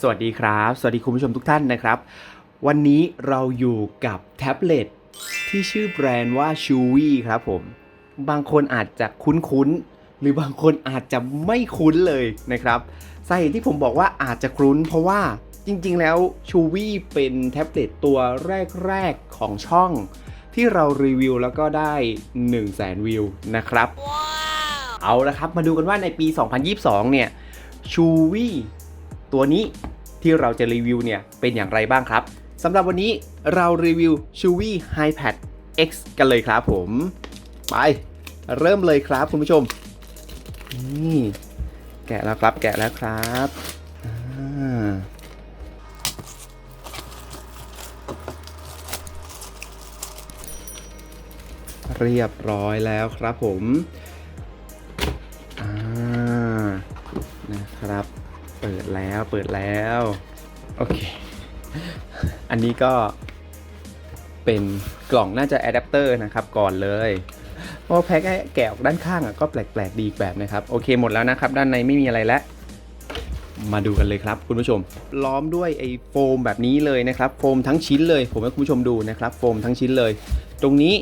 สวัสดีครับ สวัสดีคุณผู้ชมทุกท่านนะครับ วันนี้เราอยู่กับแท็บเล็ตที่ชื่อแบรนด์ว่า c h e w i ครับผม บางคนอาจจะคุ้นๆ หรือบางคนอาจจะไม่คุ้นเลยนะครับสาเหตุที่ผมบอกว่าอาจจะคุ้น เพราะว่าจริงๆ แล้ว c h e w i เป็นแท็บเล็ตตัวแรกๆ ของช่อง ที่เรารีวิวแล้วก็ได้ 1 0 0 0 0แสนวิวนะครับเอาละครับมาดูกันว่าในปี 2022 เนี่ยชูวี่ ตัวนี้ที่เราจะรีวิวเนี่ยเป็นอย่างไรบ้างครับสำหรับวันนี้เรารีวิวชูวี่ iPad X กันเลยครับผม ไป เริ่มเลยครับคุณผู้ชม นี่ แกะแล้วครับแกะแล้วครับเรียบร้อยแล้วครับผม เปิดแล้ว โอเค อันนี้ก็เป็นกล่องน่าจะอะแดปเตอร์นะครับก่อนเลยพราแพ็คให้แกะออกด้านข้างอะก็แปลกๆดีแบบนะครับโอเคหมดแล้วนะครับ ด้านในไม่มีอะไรแล้วมาดูกันเลยครับคุณผู้ชม ล้อมด้วยไอ้โฟมแบบนี้เลยนะครับ โฟมทั้งชิ้นเลย ผมให้คุณผู้ชมดูนะครับ โฟมทั้งชิ้นเลย ตรงนี้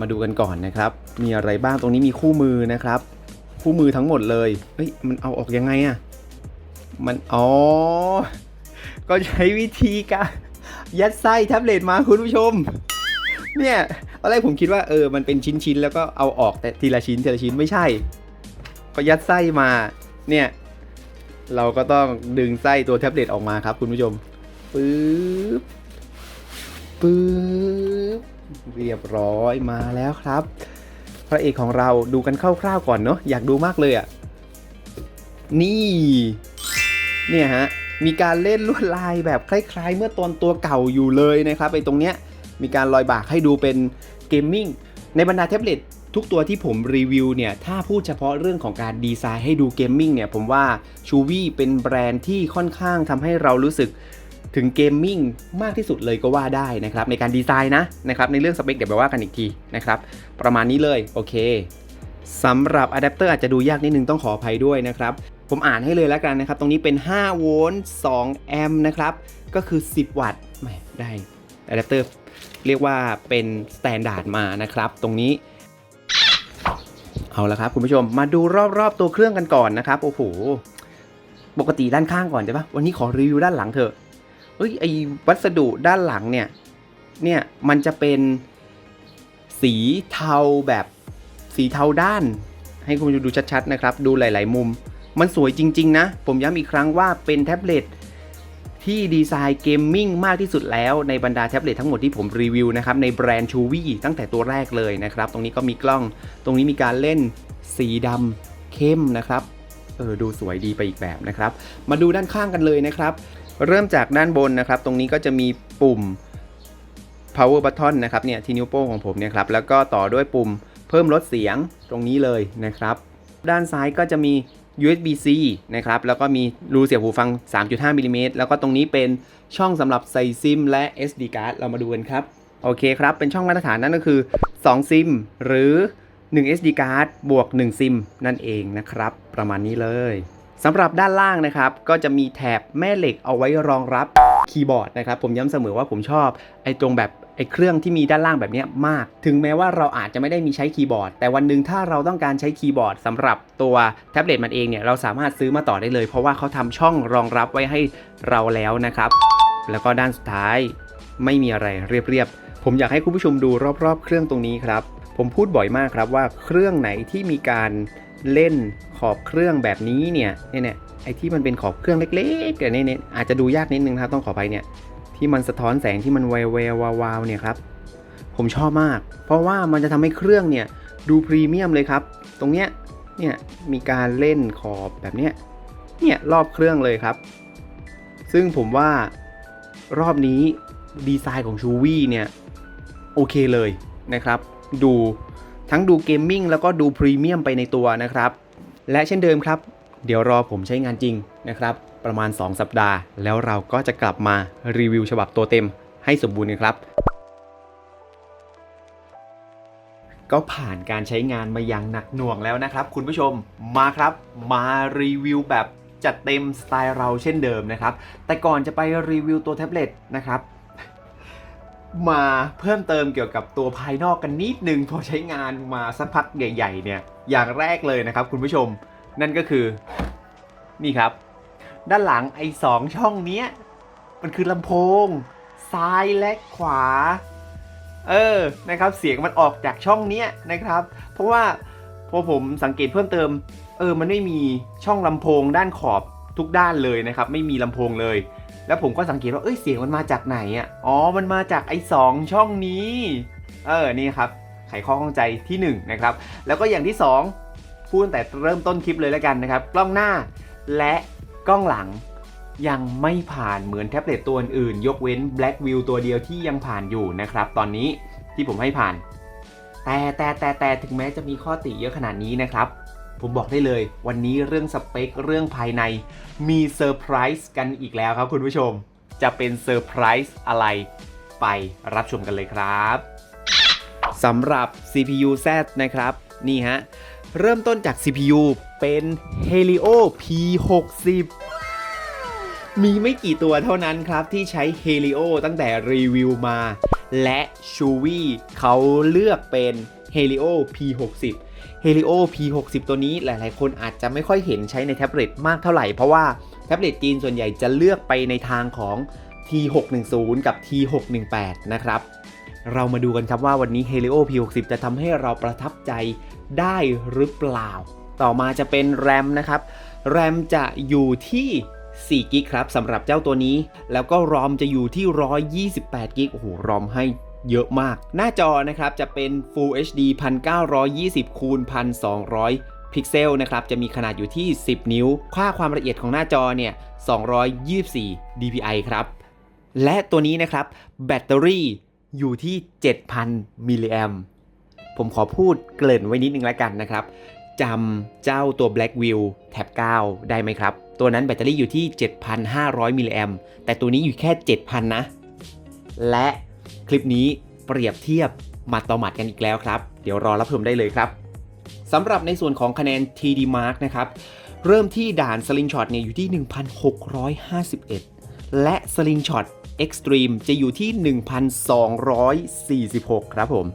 มาดูกันก่อนนะครับ มีอะไรบ้างตรงนี้มีคู่มือนะครับ คู่มือทั้งหมดเลยเฮ้ยมันเอาออกยังไงอะ มัน อ๋อ ก็ใช้วิธีการยัดไส้แท็บเล็ตมาคุณผู้ชม เนี่ยตอนแรกผมคิดว่าเออ มันเป็นชิ้นๆ แล้วก็เอาออกแต่ทีละชิ้นทีละชิ้นไม่ใช่ ก็ยัดไส้มา เนี่ย เราก็ต้องดึงไส้ตัวแท็บเล็ตออกมาครับ คุณผู้ชม ปึ๊บ ปึ๊บ เรียบร้อยมาแล้วครับ พระเอกของเราดูกันคร่าวๆก่อนเนาะ อยากดูมากเลยอะ่ะ นี่ เนี่ยฮะมีการเล่นลวดลายแบบคล้ายๆ เมื่อตอนตัวเก่าอยู่เลยนะครับไอ้ตรงเนี้ยมีการลอยบากให้ดูเป็นเกมมิ่งในบรรดาแท็บเล็ตทุกตัวที่ผมรีวิวเนี่ยถ้าพูดเฉพาะเรื่องของการดีไซน์ให้ดูเกมมิ่งเนี่ยผมว่าชูวี่เป็นแบรนด์ที่ค่อนข้างทำให้เรารู้สึกถึงเกมมิ่งมากที่สุดเลยก็ว่าได้นะครับในการดีไซน์นะนะครับในเรื่องสเปคเดี๋ยวไปว่ากันอีกทีนะครับประมาณนี้เลยโอเคสำหรับอะแดปเตอร์อาจจะดูยากนิดนึงต้องขออภัยด้วยนะครับ ผมอ่านให้เลยแล้วกันนะครับ ตรงนี้เป็น 5 โวลต์ 2 แอมป์นะครับ ก็คือ 10 วัตต์ได้อะแดปเตอร์เรียกว่าเป็นสแตนดาร์ดมานะครับ ตรงนี้ เอาละครับคุณผู้ชมมาดูรอบๆตัวเครื่องกันก่อนนะครับ โอ้โห ปกติด้านข้างก่อนใช่ปะวันนี้ขอรีวิวด้านหลังเถอะเอ้ยไอวัสดุด้านหลังเนี่ย เนี่ยมันจะเป็นสีเทาแบบสีเทาด้าน ให้คุณผู้ชมดูชัดๆนะครับ ดูหลาย ๆ มุม มันสวยจริง ๆ นะ ผมย้ำอีกครั้งว่าเป็นแท็บเล็ตที่ดีไซน์เกมมิ่งมากที่สุดแล้วในบรรดาแท็บเล็ตทั้งหมดที่ผมรีวิวนะครับ ในแบรนด์ชูวี่ตั้งแต่ตัวแรกเลยนะครับ ตรงนี้ก็มีกล้อง ตรงนี้มีการเล่นสีดำเข้มนะครับ เออดูสวยดีไปอีกแบบนะครับ มาดูด้านข้างกันเลยนะครับ เริ่มจากด้านบนนะครับ ตรงนี้ก็จะมีปุ่ม power button นะครับเนี่ยที่นิ้วโป้งของผมเนี่ยครับ แล้วก็ต่อด้วยปุ่มเพิ่มลดเสียงตรงนี้เลยนะครับ ด้านซ้ายก็จะมี USB-C นะครับแล้วก็มีรูเสียบหูฟัง 3.5มิลลิเมตรแล้วก็ตรงนี้เป็นช่องสำหรับใส่ซิมและ SD card เรามาดูกันครับ โอเคครับ เป็นช่องมาตรฐานนั่นก็คือ 2 ซิม หรือ 1 SD card บวก 1 ซิม นั่นเองนะครับ ประมาณนี้เลยสำหรับด้านล่างนะครับ ก็จะมีแถบแม่เหล็กเอาไว้รองรับคีย์บอร์ดนะครับ ผมย้ำเสมอว่าผมชอบไอ้ตรงแบบ ไอ้เครื่องที่มีด้านล่างแบบนี้มาก ถึงแม้ว่าเราอาจจะไม่ได้มีใช้คีย์บอร์ด แต่วันหนึ่งถ้าเราต้องการใช้คีย์บอร์ดสำหรับตัวแท็บเล็ตมันเองเนี่ยเราสามารถซื้อมาต่อได้เลย เพราะว่าเขาทำช่องรองรับไว้ให้เราแล้วนะครับ แล้วก็ด้านสุดท้ายไม่มีอะไรเรียบๆ ผมอยากให้คุณผู้ชมดูรอบๆ เครื่องตรงนี้ครับ ผมพูดบ่อยมากครับว่าเครื่องไหนที่มีการเล่นขอบเครื่องแบบนี้เนี่ยเนี่ยเนี่ยไอ้ที่มันเป็นขอบเครื่องเล็กๆเนี่ยเนี่ยอาจจะดูยากนิดนึงนะครับต้องขอไปเนี่ย ที่มันสะท้อนแสงที่มันแวววววาวเนี่ยครับผมชอบมาก เพราะว่ามันจะทำให้เครื่องเนี่ยดูพรีเมียมเลยครับ ตรงเนี้ยเนี่ยมีการเล่นขอบแบบเนี้ยเนี่ยรอบเครื่องเลยครับ ซึ่งผมว่ารอบนี้ดีไซน์ของชูวี่เนี่ยโอเคเลยนะครับ ดูทั้งดูเกมมิ่งแล้วก็ดูพรีเมียมไปในตัวนะครับ และเช่นเดิมครับ เดี๋ยวรอผมใช้งานจริงนะครับ ประมาณ 2 สัปดาห์ แล้วเราก็จะกลับมารีวิวฉบับตัวเต็มให้สมบูรณ์กันครับ ก็ผ่านการใช้งานมาอย่างหนักหน่วงแล้วนะครับ คุณผู้ชมมาครับมารีวิวแบบจัดเต็มสไตล์เราเช่นเดิมนะครับ แต่ก่อนจะไปรีวิวตัวแท็บเล็ตนะครับมาเพิ่มเติมเกี่ยวกับตัวภายนอกกันนิดนึงพอใช้งานมาสักพักใหญ่ ๆ เนี่ย อย่างแรกเลยนะครับคุณผู้ชม นั่นก็คือนี่ครับ ด้านหลังไอ้สองช่องเนี้ย มันคือลำโพง ซ้ายและขวา เออนะครับเสียงมันออกจากช่องเนี้ยนะครับ เพราะว่าพอผมสังเกตเพิ่มเติม เออมันไม่มีช่องลำโพงด้านขอบทุกด้านเลยนะครับ ไม่มีลำโพงเลย แล้วผมก็สังเกตว่าเอ้ยเสียงมันมาจากไหนอะอ๋อมันมาจากไอ้สองช่องนี้ เออนี่ครับไขข้อข้องใจที่หนึ่งนะครับแล้วก็อย่างที่สองพูดตั้งแต่เริ่มต้นคลิปเลยแล้วกันนะครับ กล้องหน้าและ กล้องหลังยังไม่ผ่านเหมือนแท็บเล็ตตัวอื่น ยกเว้น Black View ตัวเดียวที่ยังผ่านอยู่นะครับ ตอนนี้ที่ผมให้ผ่าน แต่แต่แต่แต่ถึงแม้จะมีข้อติเยอะขนาดนี้นะครับ ผมบอกได้เลยวันนี้เรื่องสเปค เรื่องภายใน มีเซอร์ไพรส์กันอีกแล้วครับคุณผู้ชม จะเป็นเซอร์ไพรส์อะไร ไปรับชมกันเลยครับสำหรับ CPU Z นะครับ นี่ฮะ เริ่มต้นจาก CPU เป็น Helio P60 มีไม่กี่ตัวเท่านั้นครับที่ใช้ Helio ตั้งแต่รีวิวมา และ c h u w i เขาเลือกเป็น Helio P60 Helio P60 ตัวนี้หลายๆ คนอาจจะไม่ค่อยเห็นใช้ในแท็บเล็ตมากเท่าไหร่ เพราะว่าแท็บเล็ตจีนส่วนใหญ่จะเลือกไปในทางของ T610 กับ T618 นะครับ เรามาดูกันครับว่าวันนี้ Helio P60 จะทำให้เราประทับใจได้หรือเปล่า ต่อมาจะเป็น RAM นะครับ RAM จะอยู่ที่4กิกครับสำหรับเจ้าตัวนี้ แล้วก็ ROM จะอยู่ที่ 128กิกโอ้โห ROM ให้เยอะมาก หน้าจอนะครับจะเป็น Full HD 1920คูณ1200 พิกเซลนะครับ จะมีขนาดอยู่ที่ 10 นิ้ว ค่าความละเอียดของหน้าจอเนี่ย 224 dpi ครับ และตัวนี้นะครับ แบตเตอรี่อยู่ที่ 7,000 มิลลิแอมผมขอพูดเกริ่นไว้นิดนึงแล้วกันนะครับ จำเจ้าตัว Black Wheel Tab 9 ได้ไหมครับ ตัวนั้นแบตเตอรี่อยู่ที่ 7,500 มิลลิแอมแต่ตัวนี้อยู่แค่ 7,000 นะ และคลิปนี้เปรียบเทียบมัดต่อหมัดกันอีกแล้วครับ เดี๋ยวรอรับชมได้เลยครับสำหรับในส่วนของคะแนน TD Mark นะครับ เริ่มที่ด่าน Slingshot เนี่ยอยู่ที่ 1,651 และ Slingshot Extreme จะอยู่ที่ 1,246 ครับผม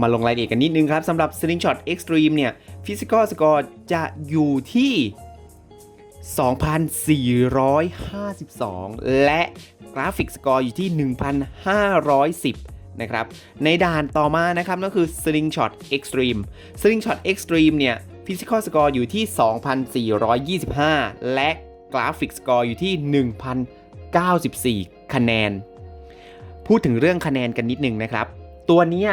มาลงรายละเอียดกันนิดนึงครับสำหรับ Slingshot Extreme เนี่ย Physical Score จะอยู่ที่ 2,452 และ Graphic Score อยู่ที่ 1,510 นะครับ ในด่านต่อมานะครับก็คือ Slingshot Extreme Slingshot Extreme เนี่ย Physical Score อยู่ที่ 2,425 และ Graphic Score อยู่ที่ 1,094 คะแนน พูดถึงเรื่องคะแนนกันนิดนึงนะครับ ตัวนี้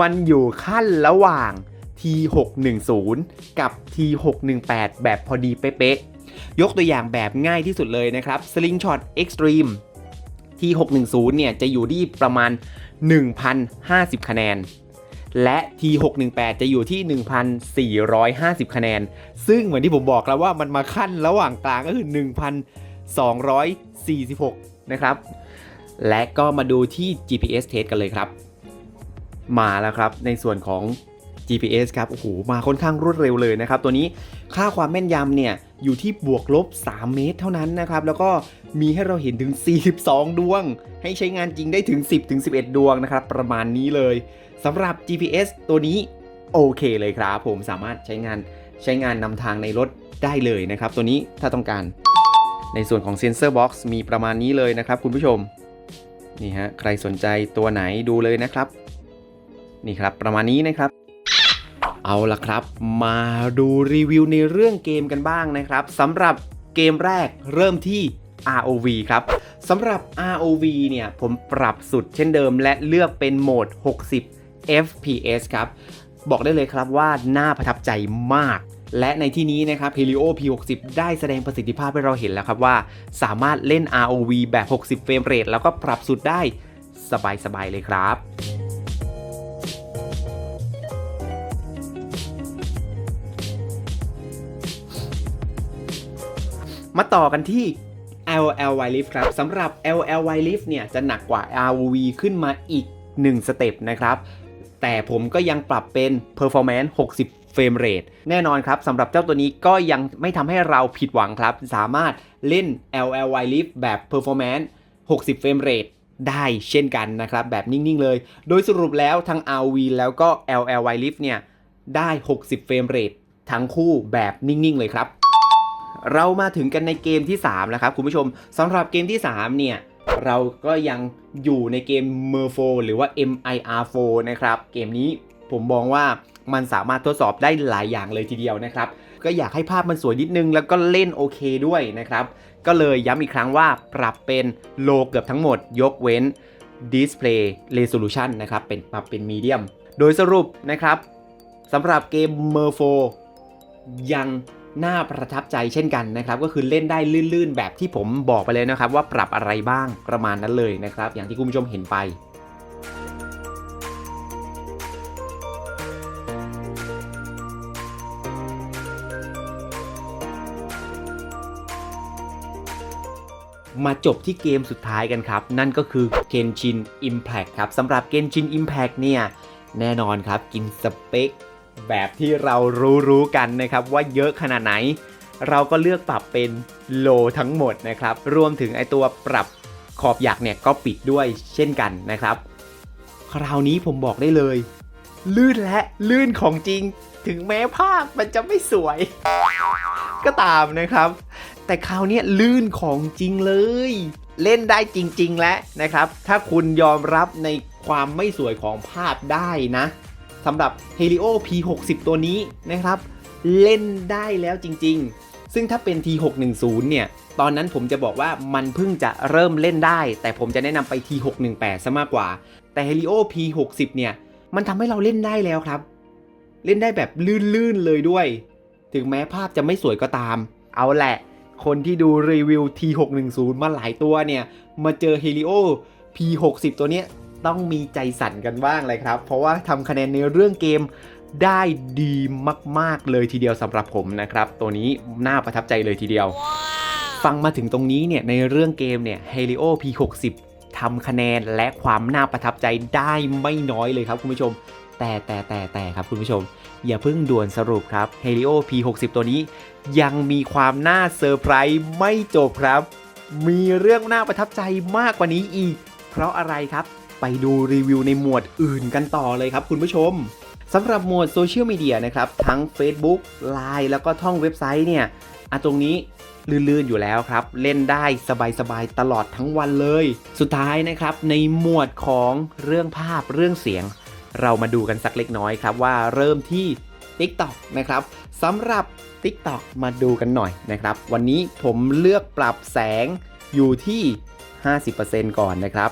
มันอยู่ขั้นระหว่าง T610 กับ T618 แบบพอดีเป๊ะๆ ยกตัวอย่างแบบง่ายที่สุดเลยนะครับ Slingshot Extreme T610 เนี่ยจะอยู่ที่ประมาณ 1,050 คะแนน และ T618 จะอยู่ที่ 1,450 คะแนน ซึ่งเหมือนที่ผมบอกแล้วว่ามันมาขั้นระหว่างกลางก็คือ 1,246 นะครับ และก็มาดูที่ GPS test กันเลยครับ มาแล้วครับในส่วนของ GPS ครับ โอ้โห มาค่อนข้างรวดเร็วเลยนะครับ ตัวนี้ค่าความแม่นยำเนี่ย อยู่ที่บวกลบ 3 เมตรเท่านั้นนะครับ แล้วก็มีให้เราเห็นถึง 42 ดวง ให้ใช้งานจริงได้ถึง 10 ถึง 11 ดวงนะครับ ประมาณนี้เลยสำหรับ GPS ตัวนี้โอเคเลยครับผมสามารถใช้งานใช้งานนำทางในรถได้เลยนะครับ ตัวนี้ถ้าต้องการ ในส่วนของ Sensor Box มีประมาณนี้เลยนะครับ คุณผู้ชมนี่ฮะใครสนใจตัวไหนดูเลยนะครับ นี่ครับประมาณนี้นะครับ เอาละครับ มาดูรีวิวในเรื่องเกมกันบ้างนะครับสำหรับเกมแรกเริ่มที่ ROV ครับสำหรับ ROV เนี่ยผมปรับสุดเช่นเดิมและเลือกเป็นโหมด 60 FPS ครับบอกได้เลยครับว่าน่าประทับใจมาก และในที่นี้นะครับ Helio P60 ได้แสดงประสิทธิภาพให้เราเห็นแล้วครับว่า สามารถเล่น ROV แบบ 60 เฟรมเรทแล้วก็ปรับสุดได้สบายๆเลยครับ มาต่อกันที่ LL w i Lift ครับสำหรับ LL w i Lift เนี่ยจะหนักกว่า ROV ขึ้นมาอีก 1 สเต็ปนะครับ แต่ผมก็ยังปรับเป็น Performance 60 เฟรมเรทแน่นอนครับสำหรับเจ้าตัวนี้ก็ยังไม่ทำให้เราผิดหวังครับ สามารถเล่น LLY Lift แบบ Performance 60 เฟรมเรทได้เช่นกันนะครับ แบบนิ่ง ๆ เลย โดยสรุปแล้วทั้ง RV แล้วก็ LLY Lift เนี่ยได้ 60 เฟรมเรททั้งคู่แบบนิ่ง ๆ เลยครับ เรามาถึงกันในเกมที่ 3 แล้วครับคุณผู้ชมสำหรับเกมที่ 3 เนี่ย เราก็ยังอยู่ในเกม m e r 4หรือว่า MIR4 นะครับ เกมนี้ผมมองว่ามันสามารถทดสอบได้หลายอย่างเลยทีเดียวนะครับ ก็อยากให้ภาพมันสวยนิดนึง แล้วก็เล่นโอเคด้วยนะครับ ก็เลยย้ำอีกครั้งว่าปรับเป็นโลเกือบทั้งหมด ยกเว้น Display Resolution นะครับ เป็นปรับเป็นมีเดียม โดยสรุปนะครับสำหรับเกม m e r 4ยัง น่าประทับใจเช่นกันนะครับก็คือเล่นได้ลื่นๆ แบบที่ผมบอกไปเลยนะครับ ว่าปรับอะไรบ้างประมาณนั้นเลยนะครับ อย่างที่คุณผู้ชมเห็นไปมาจบที่เกมสุดท้ายกันครับ นั่นก็คือ Genshin Impact ครับสำหรับ Genshin Impact เนี่ย แน่นอนครับ กินสเปค แบบที่เรารู้ๆกันนะครับว่าเยอะขนาดไหน เราก็เลือกปรับเป็นโลทั้งหมดนะครับ รวมถึงไอตัวปรับขอบหยักเนี่ยก็ปิดด้วยเช่นกันนะครับ คราวนี้ผมบอกได้เลย ลื่นและลื่นของจริง ถึงแม้ภาพมันจะไม่สวย ก็ตามนะครับ แต่คราวนี้ลื่นของจริงเลย เล่นได้จริง ๆ แล้วนะครับ ถ้าคุณยอมรับในความไม่สวยของภาพได้นะ สำหรับ Helio P60 ตัวนี้นะครับ เล่นได้แล้วจริง ๆ ซึ่งถ้าเป็น T610 เนี่ย ตอนนั้นผมจะบอกว่ามันเพิ่งจะเริ่มเล่นได้ แต่ผมจะแนะนำไป T618 ซะมากกว่า แต่ Helio P60 เนี่ย มันทำให้เราเล่นได้แล้วครับ เล่นได้แบบลื่นๆเลยด้วย ถึงแม้ภาพจะไม่สวยก็ตาม เอาแหละ คนที่ดูรีวิว T610 มาหลายตัวเนี่ย มาเจอ Helio P60 ตัวเนี้ย ต้องมีใจสั่นกันบ้างเลยครับ เพราะว่าทำคะแนนในเรื่องเกมได้ดีมาก ๆ เลยทีเดียวสำหรับผมนะครับ ตัวนี้น่าประทับใจเลยทีเดียว ฟังมาถึงตรงนี้เนี่ยในเรื่องเกมเนี่ย Helio P60 ทำคะแนนและความน่าประทับใจได้ไม่น้อยเลยครับคุณผู้ชม แต่แต่แต่แต่ครับคุณผู้ชม อย่าเพิ่งด่วนสรุปครับ Helio P60 ตัวนี้ ยังมีความน่าเซอร์ไพรส์ไม่จบครับ มีเรื่องน่าประทับใจมากกว่านี้อีก เพราะอะไรครับ ไปดูรีวิวในหมวดอื่นกันต่อเลยครับคุณผู้ชมสำหรับหมวดโซเชียลมีเดียนะครับทั้ง Facebook Line แล้วก็ท่องเว็บไซต์เนี่ยอะตรงนี้ลื่นๆอยู่แล้วครับ เล่นได้สบายๆตลอดทั้งวันเลย สุดท้ายนะครับในหมวดของเรื่องภาพเรื่องเสียง เรามาดูกันสักเล็กน้อยครับว่าเริ่มที่ TikTok นะครับสำหรับ TikTok มาดูกันหน่อยนะครับ วันนี้ผมเลือกปรับแสงอยู่ที่ 50%ก่อนนะครับ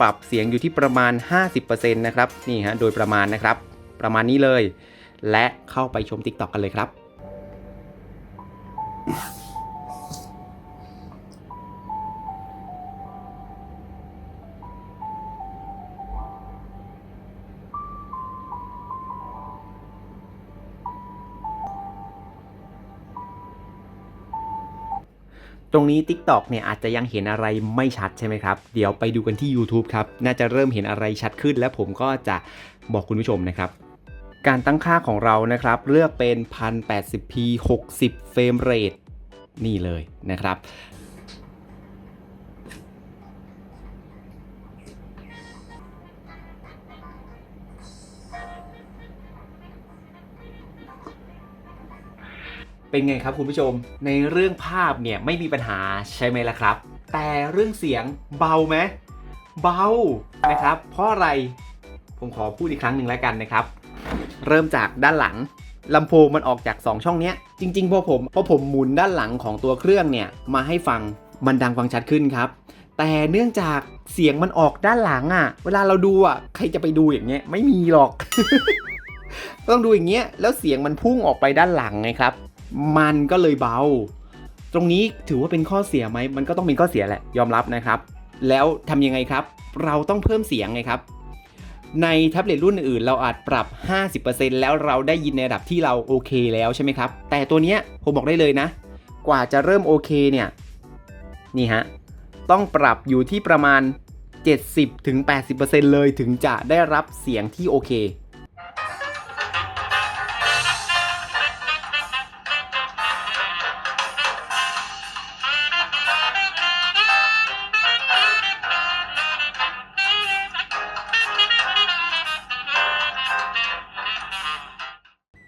ปรับเสียงอยู่ที่ประมาณ 50%นะครับนี่ฮะโดยประมาณนะครับ ประมาณนี้เลย และเข้าไปชม TikTok กันเลยครับ ตรงนี้ TikTok เนี่ยอาจจะยังเห็นอะไรไม่ชัดใช่ไหมครับ เดี๋ยวไปดูกันที่ YouTube ครับ น่าจะเริ่มเห็นอะไรชัดขึ้น และผมก็จะบอกคุณผู้ชมนะครับ การตั้งค่าของเรานะครับ เลือกเป็น 1080p 60 เฟรมเรทนี่เลยนะครับ เป็นไงครับคุณผู้ชม ในเรื่องภาพเนี่ยไม่มีปัญหาใช่ไหมล่ะครับ แต่เรื่องเสียงเบาไหมเบานะครับ เพราะอะไรผมขอพูดอีกครั้งหนึ่งแล้วกันนะครับ เริ่มจากด้านหลังลำโพงมันออกจาก 2 ช่องเนี้ย จริงๆพอผมพอผมหมุนด้านหลังของตัวเครื่องเนี่ยมาให้ฟังมันดังฟังชัดขึ้นครับ แต่เนื่องจากเสียงมันออกด้านหลังอะ่ะ เวลาเราดูอะ่ะใครจะไปดูอย่างเงี้ยไม่มีหรอก ต้องดูอย่างเงี้ยแล้วเสียงมันพุ่งออกไปด้านหลังไงครับ มันก็เลยเบา ตรงนี้ถือว่าเป็นข้อเสียไหม มันก็ต้องเป็นข้อเสียแหละ ยอมรับนะครับ แล้วทำยังไงครับ เราต้องเพิ่มเสียงไงครับ ในแท็บเล็ตรุ่นอื่นเราอาจปรับ 50%แล้วเราได้ยินในระดับที่เราโอเคแล้วใช่ไหมครับ แต่ตัวเนี้ยผมบอกได้เลยนะ กว่าจะเริ่มโอเคเนี่ย นี่ฮะ ต้องปรับอยู่ที่ประมาณ 70-80%เลยถึงจะได้รับเสียงที่โอเค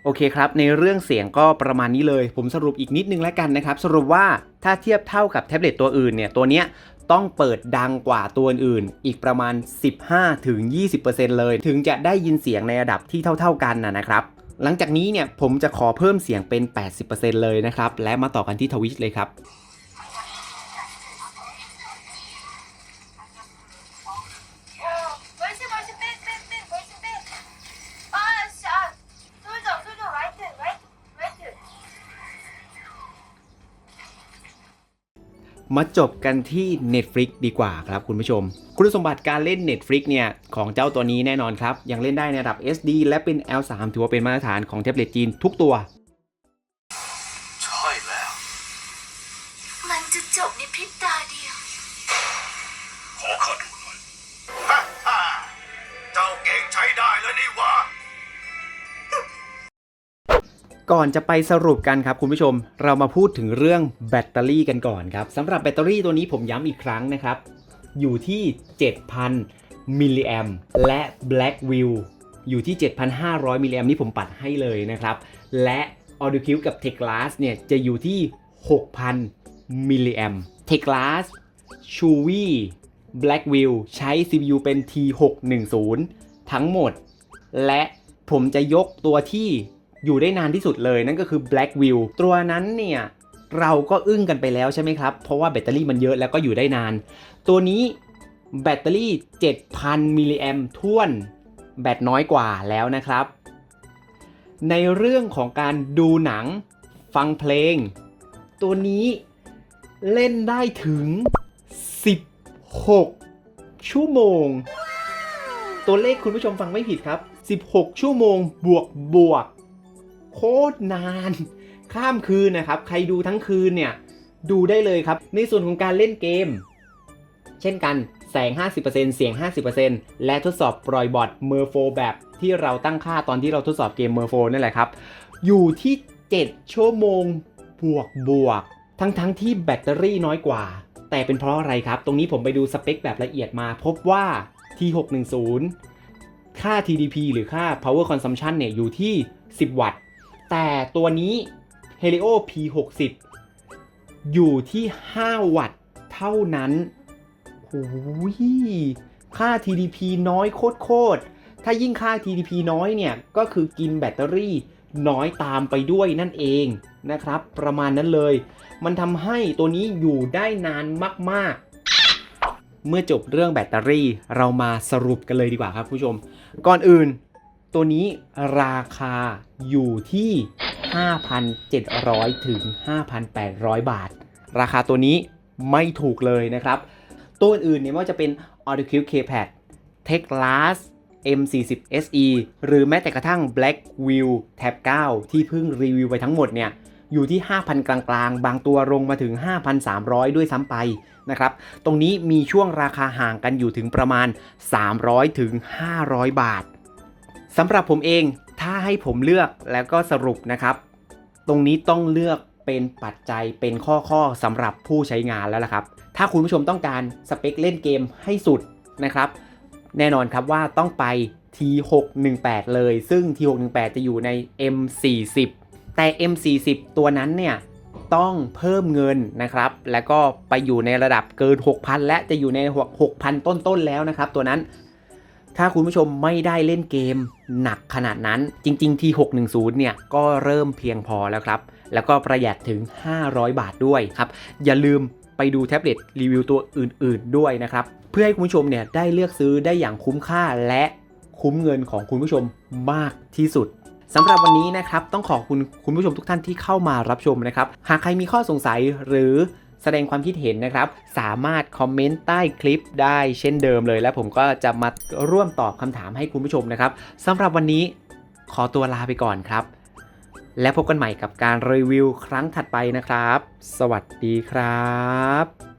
โอเคครับ ในเรื่องเสียงก็ประมาณนี้เลย ผมสรุปอีกนิดนึงแล้วกันนะครับ สรุปว่าถ้าเทียบเท่ากับแท็บเล็ตตัวอื่นเนี่ย ตัวเนี้ยต้องเปิดดังกว่าตัวอื่นอีกประมาณ 15-20%เลย ถึงจะได้ยินเสียงในระดับที่เท่า ๆกันนะครับ หลังจากนี้เนี่ยผมจะขอเพิ่มเสียงเป็น 80%เลยนะครับ และมาต่อกันที่ทวิชเลยครับ มาจบกันที่ Netflix ดีกว่าครับคุณผู้ชม คุณสมบัติการเล่น Netflix เนี่ยของเจ้าตัวนี้แน่นอนครับ ยังเล่นได้ในระดับ SD และเป็น L3 ถือว่าเป็นมาตรฐานของแท็บเล็ตจีนทุกตัว อนจะไปสรุปกันครับคุณผู้ชม เรามาพูดถึงเรื่องแบตเตอรี่กันก่อนครับสำหรับแบตเตอรี่ตัวนี้ผมย้ำอีกครั้งนะครับ อยู่ที่ 7,000 มิลลิแอมและ Blackwell อยู่ที่ 7,500 มิลลิแอมนี่ผมปัดให้เลยนะครับ และ Audio Q กับ t e c l a s เนี่ยจะอยู่ที่ 6,000 มิลลิแอม t e c l a s c h u w i Blackwell ใช้ CPU เป็น T610 ทั้งหมด และผมจะยกตัวที่ อยู่ได้นานที่สุดเลยนั่นก็คือ Blackwell ตัวนั้นเนี่ยเราก็อึ้งกันไปแล้วใช่ไหมครับ เพราะว่าแบตเตอรี่มันเยอะแล้วก็อยู่ได้นาน ตัวนี้แบตเตอรี่ 7,000 มิลลิแอมท่วนแบตน้อยกว่าแล้วนะครับ ในเรื่องของการดูหนังฟังเพลง ตัวนี้เล่นได้ถึง 16 ชั่วโมง ตัวเลขคุณผู้ชมฟังไม่ผิดครับ 16 ชั่วโมงบวกบวก โคตรนาน ข้ามคืนนะครับ ใครดูทั้งคืนเนี่ย ดูได้เลยครับ ในส่วนของการเล่นเกม เช่นกันแสง 50%เสียง 50%และทดสอบปล่อยบอทเมอร์โฟแบบที่เราตั้งค่าตอนที่เราทดสอบเกมเมอร์โฟนั่นแหละครับ อยู่ที่ 7 ชั่วโมงบวกบวก ทั้งทั้งที่แบตเตอรี่น้อยกว่า แต่เป็นเพราะอะไรครับ ตรงนี้ผมไปดูสเปคแบบละเอียดมา พบว่า T610 ค่า TDP หรือค่า power consumption เนี่ยอยู่ที่ 10 วัตต์ แต่ตัวนี้ Helio P60 อยู่ที่ 5 วัตต์เท่านั้นโอ้ยค่า TDP น้อยโคตรๆ ถ้ายิ่งค่า TDP น้อยเนี่ย ก็คือกินแบตเตอรี่น้อยตามไปด้วยนั่นเองนะครับ ประมาณนั้นเลย มันทำให้ตัวนี้อยู่ได้นานมากๆ เมื่อจบเรื่องแบตเตอรี่เรามาสรุปกันเลยดีกว่าครับผู้ชม ก่อนอื่น ตัวนี้ราคาอยู่ที่ 5,700 ถึง 5,800 บาท ราคาตัวนี้ไม่ถูกเลยนะครับ ตัวอื่นเนี่ยไม่ว่าจะเป็น Audio Q K-Pad t e c l a s M40 SE หรือแม้แต่กระทั่ง Black Wheel Tab 9 ที่เพิ่งรีวิวไปทั้งหมดเนี่ยอยู่ที่ 5,000 กลางๆ บางตัวลงมาถึง 5,300 ด้วยซ้ำไปนะครับ ตรงนี้มีช่วงราคาห่างกันอยู่ถึงประมาณ 300 ถึง 500 บาท สำหรับผมเองถ้าให้ผมเลือกแล้วก็สรุปนะครับ ตรงนี้ต้องเลือกเป็นปัจจัยเป็นข้อข้อๆสำหรับผู้ใช้งานแล้วล่ะครับ ถ้าคุณผู้ชมต้องการสเปคเล่นเกมให้สุดนะครับ แน่นอนครับว่าต้องไป T618 เลย ซึ่ง T618 จะอยู่ใน M40 แต่ M40 ตัวนั้นเนี่ยต้องเพิ่มเงินนะครับ แล้วก็ไปอยู่ในระดับเกิน 6,000 และจะอยู่ใน 6,000 ต้นๆแล้วนะครับ ตัวนั้น ถ้าคุณผู้ชมไม่ได้เล่นเกมหนักขนาดนั้น จริงๆ T610 เนี่ย ก็เริ่มเพียงพอแล้วครับ แล้วก็ประหยัดถึง 500 บาทด้วยครับ อย่าลืมไปดูแท็บเล็ตรีวิวตัวอื่น ๆ ด้วยนะครับ เพื่อให้คุณผู้ชมเนี่ยได้เลือกซื้อได้อย่างคุ้มค่าและคุ้มเงินของคุณผู้ชมมากที่สุดสำหรับวันนี้นะครับ ต้องขอบคุณคุณผู้ชมทุกท่านที่เข้ามารับชมนะครับ หากใครมีข้อสงสัยหรือ แสดงความคิดเห็นนะครับ สามารถคอมเมนต์ใต้คลิปได้เช่นเดิมเลย และผมก็จะมาร่วมตอบคำถามให้คุณผู้ชมนะครับสำหรับวันนี้ขอตัวลาไปก่อนครับ และพบกันใหม่กับการรีวิวครั้งถัดไปนะครับ สวัสดีครับ